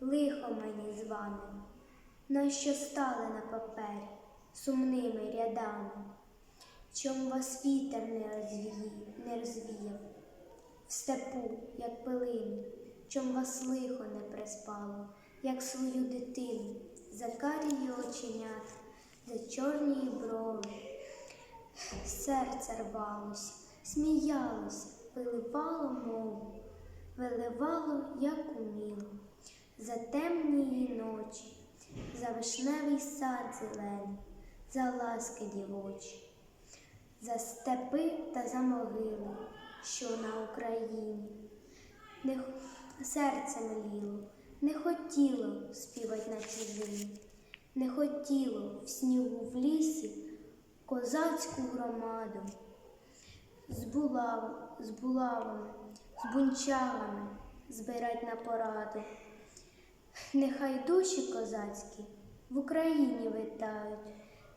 лихо мені з вами, нащо стали на папері сумними рядами, чом вас вітер не розвіяв, не розвіяв, в степу, як пилину, чом вас лихо не приспало, як свою дитину, за карії оченят, за чорні брови. Серце рвалось, сміялось, виливало мову, виливало, як уміло, за темні ночі, за вишневий сад зелений, за ласки дівочі, за степи та за могили, що на Україні. Не серце мліло, не хотіло співать на чужині, не хотіло в снігу в лісі козацьку громаду. З булавами, з булавами, з бунчалами збирать на пораду. Нехай душі козацькі в Україні витають,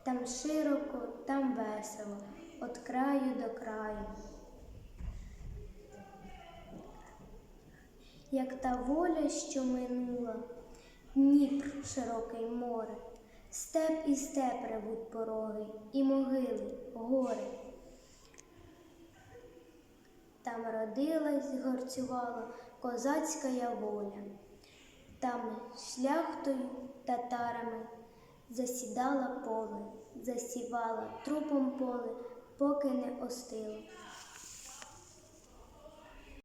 там широко, там весело, від краю до краю. Як та воля, що минула, Дніпр, широкий море, степ і степ ревуть пороги, і могили, гори. Там родилась, горцювала козацька воля, там шляхтою, татарами засідала поле, засівала трупом поле, поки не остило.